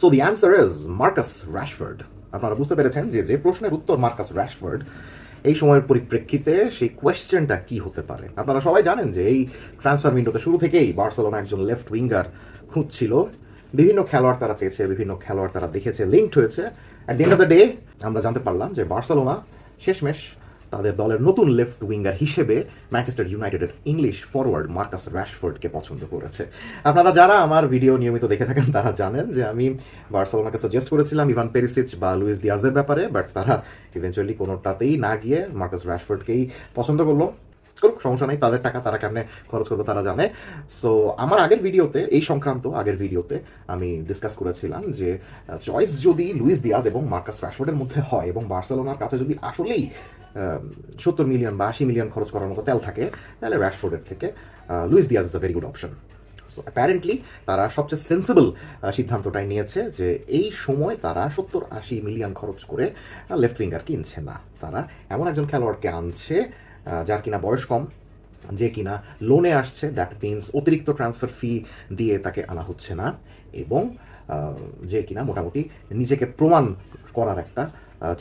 So the answer is Marcus Rashford আপনারা বুঝতে পেরেছেন যে যে প্রশ্নের উত্তর মার্কাস র্যাশফোর্ড, এই সময়ের পরিপ্রেক্ষিতে সেই কোয়েশ্চেনটা কি হতে পারে? আপনারা সবাই জানেন যে এই ট্রান্সফার উইন্ডোতে শুরু থেকেই বার্সেলোনা একজন লেফট উইঙ্গার খুঁজছিল। বিভিন্ন খেলোয়াড় তারা চেয়েছে, বিভিন্ন খেলোয়াড় তারা দেখেছে, লিঙ্কড হয়েছে। At the end of the day আমরা জানতে পারলাম যে বার্সেলোনা শেষমেশ তাদের দলের নতুন লেফট উইঙ্গার হিসেবে ম্যানচেস্টার ইউনাইটেডের ইংলিশ ফরওয়ার্ড মার্কাস র্যাশফোর্ডকে পছন্দ করেছে। আপনারা যারা আমার ভিডিও নিয়মিত দেখে থাকেন, তারা জানেন যে আমি বার্সেলোনাকে সাজেস্ট করেছিলাম ইভান পেরিসিচ বা লুইস দিয়াজের ব্যাপারে বাট তারা ইভেনচুয়ালি কোনোটাতেই না গিয়ে মার্কাস র্যাশফোর্ডকেই পছন্দ করল। করুক, সমস্যা নেই, তাদের টাকা তারা কেমনে খরচ করবে তারা জানে। সো আমার আগের ভিডিওতে, এই সংক্রান্ত আগের ভিডিওতে আমি ডিসকাস করেছিলাম যে চয়েস যদি লুইস দিয়াজ এবং মার্কাস র্যাশফোর্ডের মধ্যে হয় এবং বার্সেলোনার কাছে যদি আসলেই সত্তর মিলিয়ন বা আশি মিলিয়ন খরচ করার মতো তেল থাকে, তাহলে র্যাশফোর্ডের থেকে Luis Diaz is a very good option so apparently তারা সবচেয়ে সেন্সিবল সিদ্ধান্তটাই নিয়েছে যে, এই সময় তারা সত্তর আশি মিলিয়ন খরচ করে লেফট উইঙ্গার কিনছে না। তারা এমন একজন খেলোয়াড়কে আনছে যার কিনা বয়স কম, যে কিনা লোনে আসছে দ্যাট মিনস অতিরিক্ত ট্রান্সফার ফি দিয়ে তাকে আনা হচ্ছে না এবং যে কিনা মোটামুটি নিজেকে প্রমাণ করার একটা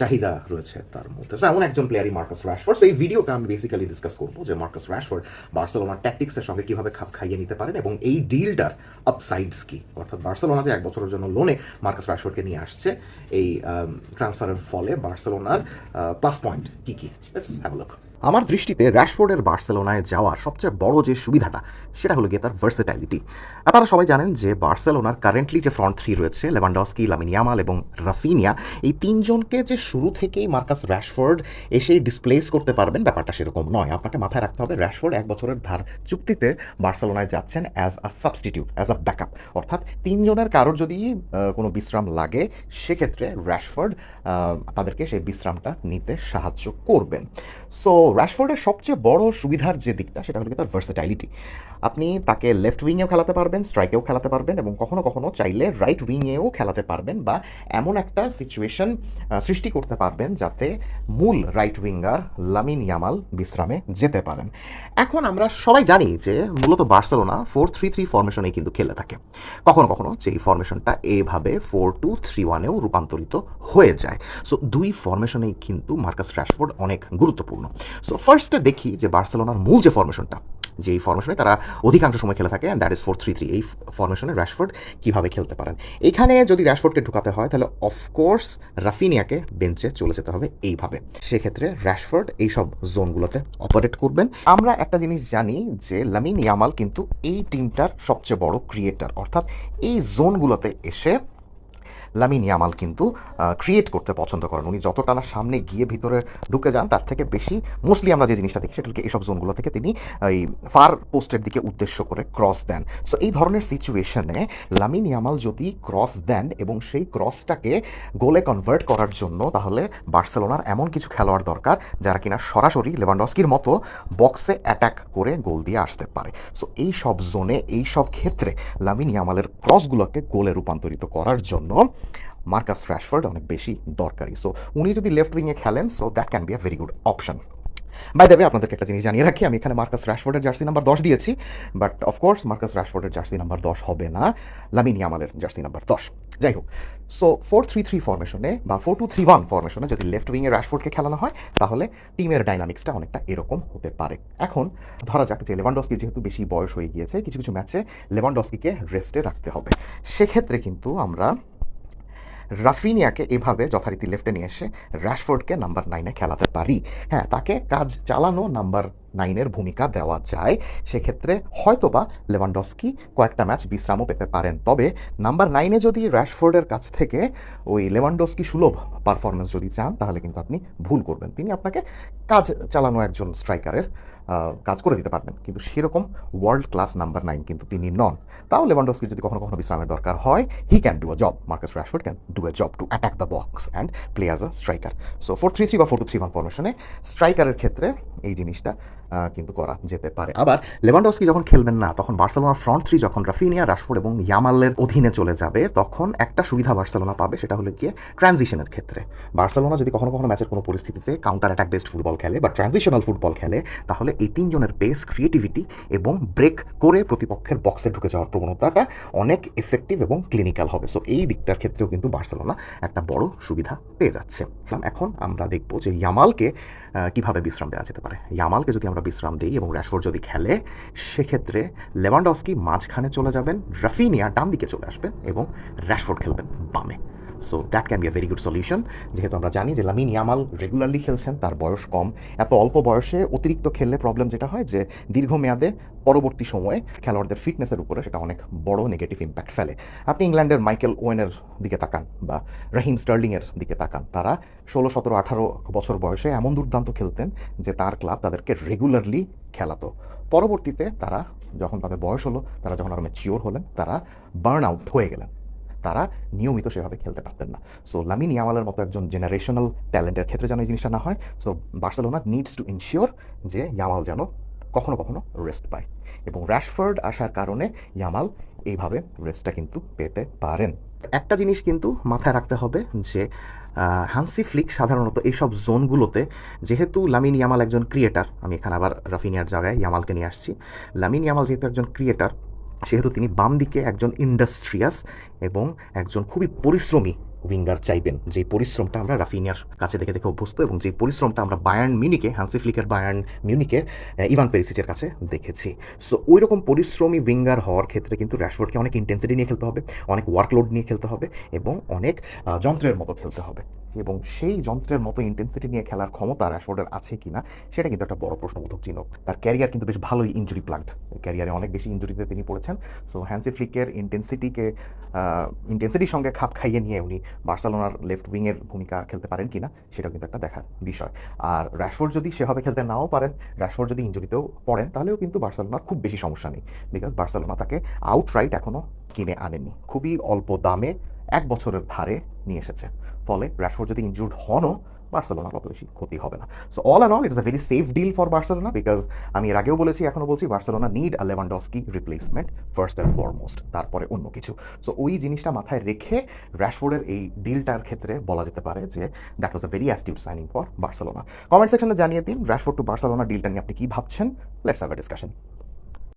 চাহিদা রয়েছে তার মধ্যে। এমন একজন প্লেয়ারই মার্কাস র্যাশফোর্ড এই ভিডিওতে আমি বেসিক্যালি ডিসকাস করব যে মার্কাস র্যাশফোর্ড বার্সেলোনার ট্যাকটিক্সের সঙ্গে কীভাবে খাপ খাইয়ে নিতে পারেন এবং এই ডিলটার আপসাইডস কি? অর্থাৎ বার্সেলোনা যে এক বছরের জন্য লোনে মার্কাস র্যাশফোর্ডকে নিয়ে আসছে, এই ট্রান্সফারের ফলে বার্সেলোনার প্লাস পয়েন্ট কী কী? লেটস হ্যাভ লুক আমার দৃষ্টিতে র্যাশফোর্ডের বার্সেলোনায় যাওয়ার সবচেয়ে বড় যে সুবিধাটা, সেটা হলো গিয়ে তার ভার্সেটাইলিটি আপনারা সবাই জানেন যে বার্সেলোনার কারেন্টলি যে ফ্রন্ট থ্রি রয়েছে লেভানডস্কি লামিনিয়ামাল এবং রাফিনিয়া এই তিনজনকে যে শুরু থেকেই মার্কাস র্যাশফোর্ড এসে ডিসপ্লেস করতে পারবেন, ব্যাপারটা সেরকম নয়। আপনাকে মাথায় রাখতে হবে র্যাশফোর্ড এক বছরের ধার চুক্তিতে বার্সেলোনায় যাচ্ছেন as a substitute as a backup অর্থাৎ তিনজনের কারোর যদি কোনো বিশ্রাম লাগে, সেক্ষেত্রে র্যাশফোর্ড তাদেরকে সেই বিশ্রামটা নিতে সাহায্য করবেন। সো র্যাশফোর্ডের সবচেয়ে বড় সুবিধার যে দিকটা, সেটা হলো তার ভার্সেটাইলিটি আপনি তাকে লেফট উইংয়েও খেলাতে পারবেন স্ট্রাইকেও খেলাতে পারবেন এবং কখনো কখনো চাইলে রাইট উইংয়েও খেলাতে পারবেন বা এমন একটা সিচুয়েশন সৃষ্টি করতে পারবেন যাতে মূল রাইট উইঙ্গার লামিন ইয়ামাল বিশ্রামে যেতে পারেন। এখন আমরা সবাই জানি যে মূলত বার্সেলোনা ফোর থ্রি থ্রি ফরমেশনেই কিন্তু খেলে থাকে। কখনো কখনো যে এই ফরমেশনটা এভাবে ফোর টু থ্রি ওয়ানেও রূপান্তরিত হয়ে যায়। সো দুই ফরমেশনেই কিন্তু মার্কাস র্যাশফোর্ড অনেক গুরুত্বপূর্ণ। সো ফার্স্টে দেখি যে বার্সেলোনার মূল যে ফরমেশনটা যে এই ফরমেশনে তারা অধিকাংশ সময় খেলে থাকে and that is four three three এই ফরমেশনে র্যাশফোর্ড কীভাবে খেলতে পারেন। এখানে যদি র্যাশফোর্ডকে ঢুকাতে হয়, তাহলে অফকোর্স রাফিনিয়াকে বেঞ্চে চলে যেতে হবে এইভাবে। সেক্ষেত্রে র্যাশফোর্ড এইসব জোনগুলোতে অপারেট করবেন। আমরা একটা জিনিস জানি যে লামিন ইয়ামাল কিন্তু এই টিমটার সবচেয়ে বড় ক্রিয়েটার অর্থাৎ এই জোনগুলোতে এসে লামিন ইয়ামাল কিন্তু ক্রিয়েট করতে পছন্দ করেন। উনি যতটা না সামনে গিয়ে ভিতরে ঢুকে যান, তার থেকে বেশি মোস্টলি আমরা যে জিনিসটা দেখি সেটা হলো এইসব জোনগুলো থেকে তিনি, এই ফার পোস্টের দিকে উদ্দেশ্য করে ক্রস দেন। সো এই ধরনের সিচুয়েশনে লামিন ইয়ামাল যদি ক্রস দেন এবং সেই ক্রসটাকে গোলে কনভার্ট করার জন্য, তাহলে বার্সেলোনার এমন কিছু খেলোয়াড় দরকার যারা কিনা সরাসরি লেভানডস্কির মতো বক্সে অ্যাটাক করে গোল দিয়ে আসতে পারে। সো এই সব জোনে, এই সব ক্ষেত্রে লামিন ইয়ামালের ক্রসগুলোকে গোলে রূপান্তরিত করার জন্য মার্কাস র্যাশফোর্ড অনেক বেশি দরকারি। সো উনি যদি লেফট উইংয়ে খেলেন so that can be a very good option by দেবে আপনাদেরকে একটা জিনিস জানিয়ে রাখি, আমি এখানে মার্কাস র্যাশফোর্ডের জার্সি নাম্বার দশ দিয়েছি বাট অফকোর্স মার্কাস র্যাশফোর্ডের জার্সি নাম্বার দশ হবে না, লামিন ইয়ামালের জার্সি নাম্বার দশ। যাই হোক সো ফোর থ্রি থ্রি ফরমেশনে বা ফোর টু থ্রি ওয়ান ফরমেশনে যদি লেফট উইংয়ে র্যাশফোর্ডকে খেলানো হয়, তাহলে টিমের ডাইনামিক্সটা অনেকটা এরকম হতে পারে। এখন ধরা যাক যে লেভানডস্কি যেহেতু বেশি বয়স হয়ে গিয়েছে, কিছু কিছু ম্যাচে লেভানডস্কিকে রেস্টে রাখতে হবে। সেক্ষেত্রে কিন্তু আমরা রাফিনিয়াকে এভাবে যথারীতি লেফটে নিয়ে এসে র্যাশফোর্ডকে নাম্বার নাইনে খেলাতে পারি। হ্যাঁ তাকে কাজ চালানো নাম্বার নাইনের ভূমিকা দেওয়া যায়, সেক্ষেত্রে হয়তোবা লেভানডস্কি কয়েকটা ম্যাচ বিশ্রামও পেতে পারেন। তবে নাম্বার নাইনে যদি র্যাশফোর্ডের কাছ থেকে ওই লেভানডস্কি সুলভ পারফরমেন্স যদি চান, তাহলে কিন্তু আপনি ভুল করবেন। তিনি আপনাকে কাজ চালানো একজন স্ট্রাইকারের কাজ করে দিতে পারবেন। কিন্তু সেরকম ওয়ার্ল্ড ক্লাস নাম্বার নাইন কিন্তু তিনি নন। তাও লেভানডস্কি যদি কখনো কখনো বিশ্রামের দরকার হয় he can do a job Marcus Rashford can do a job to attack the box and play as a striker so four three three বা ফোর টু থ্রি ওয়ান ফরমেশনে স্ট্রাইকারের ক্ষেত্রে এই জিনিসটা কিন্তু করা যেতে পারে। আবার লেভানডস্কি যখন খেলবেন না, তখন বার্সেলোনা ফ্রন্ট থ্রি যখন রাফিনিয়া রাশফোর্ড এবং ইয়ামালের অধীনে চলে যাবে, তখন একটা সুবিধা বার্সেলোনা পাবে, সেটা হলো গিয়ে ট্রানজিশনের ক্ষেত্রে। বার্সেলোনা যদি কখনো কখনো ম্যাচের কোনো পরিস্থিতিতে কাউন্টার অ্যাটাক বেসড ফুটবল খেলে বা ট্রানজিশনাল ফুটবল খেলে, তাহলে এই তিনজনের বেস ক্রিয়েটিভিটি এবং ব্রেক করে প্রতিপক্ষের বক্সে ঢুকে যাওয়ার প্রবণতাটা অনেক এফেক্টিভ এবং ক্লিনিক্যাল হবে। সো এই দিকটার ক্ষেত্রেও কিন্তু বার্সেলোনা একটা বড় সুবিধা পেয়ে যাচ্ছে। এখন আমরা দেখব যে ইয়ামালকে কীভাবে বিশ্রাম দেওয়া যেতে পারে? ইয়ামালকে যদি আমরা বিশ্রাম দিই এবং র্যাশফোর্ড যদি খেলে, সেক্ষেত্রে লেভানডস্কি মাঝখানে চলে যাবেন, রাফিনিয়া ডান দিকে চলে আসবেন এবং র্যাশফোর্ড খেলবেন বামে। So that can be a very good solution যেহেতু আমরা জানি যে লামিন ইয়ামাল রেগুলারলি খেলছেন, তার বয়স কম। এত অল্প বয়সে অতিরিক্ত খেললে প্রবলেম যেটা হয় যে দীর্ঘমেয়াদে পরবর্তী সময়ে খেলোয়াড়দের ফিটনেসের উপরে সেটা অনেক বড় নেগেটিভ ইম্প্যাক্ট ফেলে। আপনি ইংল্যান্ডের মাইকেল ওয়েনের দিকে তাকান বা রাহিম স্টার্লিংয়ের দিকে তাকান। তারা ষোলো, সতেরো, আঠারো বছর বয়সে এমন দুর্দান্ত খেলতেন যে তার ক্লাব তাদেরকে রেগুলারলি খেলাতো। পরবর্তীতে তারা যখন তাদের বয়স হলো, তারা যখন আরও ম্যাচিওর হলেন, তারা বার্ন আউট হয়ে গেলেন। তারা নিয়মিত সেভাবে খেলতে পারতেন না। সো লামিন ইয়ামালের মতো একজন জেনারেশনাল ট্যালেন্টের ক্ষেত্রে যেন এই জিনিসটা না হয় so Barcelona needs to ensure যে ইয়ামাল যেন কখনো কখনো রেস্ট পায়। এবং র্যাশফোর্ড আসার কারণে ইয়ামাল এইভাবে রেস্টটা কিন্তু পেতে পারেন। একটা জিনিস কিন্তু মাথায় রাখতে হবে যে হান্সি ফ্লিক সাধারণত এইসব জোনগুলোতে, যেহেতু লামিন ইয়ামাল একজন ক্রিয়েটার আমি এখানে আবার রাফিনিয়ার জায়গায় ইয়ামালকে নিয়ে আসছি। লামিন ইয়ামাল যেহেতু একজন ক্রিয়েটার সেহেতু তিনি বাম দিকে একজন ইন্ডাস্ট্রিয়াস এবং একজন খুবই পরিশ্রমী উইঙ্গার চাইবেন। যে পরিশ্রমটা আমরা রাফিনিয়ার কাছে দেখে দেখে অভ্যস্ত এবং যে পরিশ্রমটা আমরা বায়ার্ন মিউনিকে, হান্সি ফ্লিকের বায়ার্ন মিউনিকে ইভান পেরিসিচের কাছে দেখেছি। সো ওই রকম পরিশ্রমী উইঙ্গার হওয়ার ক্ষেত্রে কিন্তু র্যাশফোর্ডকে অনেক ইন্টেন্সিটি নিয়ে খেলতে হবে, অনেক ওয়ার্কলোড নিয়ে খেলতে হবে এবং অনেক যন্ত্রের মতো খেলতে হবে। এবং সেই যন্ত্রের মতো ইন্টেন্সিটি নিয়ে খেলার ক্ষমতা র্যাশফোর্ডের আছে কিনা, সেটা কিন্তু একটা বড় প্রশ্নবোধক চিহ্ন। তার ক্যারিয়ার কিন্তু বেশ ভালোই ইঞ্জুরি প্লাগড ক্যারিয়ারে অনেক বেশি ইঞ্জুরিতে তিনি পড়েছেন। সো হ্যান্সি ফ্লিকের ইন্টেন্সিটিকে ইন্টেন্সিটির সঙ্গে খাপ খাইয়ে নিয়ে উনি বার্সেলোনার লেফট উইংয়ের ভূমিকা খেলতে পারেন কিনা, সেটাও কিন্তু একটা দেখার বিষয়। আর র্যাশফোর্ড যদি সেভাবে খেলতে নাও পারেন র্যাশফোর্ড যদি ইঞ্জুরিতেও পড়েন, তাহলেও কিন্তু বার্সেলোনার খুব বেশি সমস্যা নেই। বিকজ বার্সেলোনা তাকে আউটরাইট এখনও কিনে আনেনি খুবই অল্প দামে এক বছরের ধারে নিয়ে এসেছে। ফলে র্যাশফোর্ড যদি ইনজুর্ড হনও, বার্সেলোনার অত বেশি ক্ষতি হবে না। So all and all it's a very safe deal for Barcelona because আমি এর আগেও বলেছি এখনও বলছি Barcelona need a Lewandowski replacement first and foremost তারপরে অন্য কিছু। সো ওই জিনিসটা মাথায় রেখে র্যাশফোর্ডের এই ডিলটার ক্ষেত্রে বলা যেতে পারে যে that was a very astute signing for Barcelona comment সেকশনে জানিয়ে দিন র্যাশফোর্ড টু বার্সেলোনা ডিলটা নিয়ে আপনি কি ভাবছেন? Let's have a discussion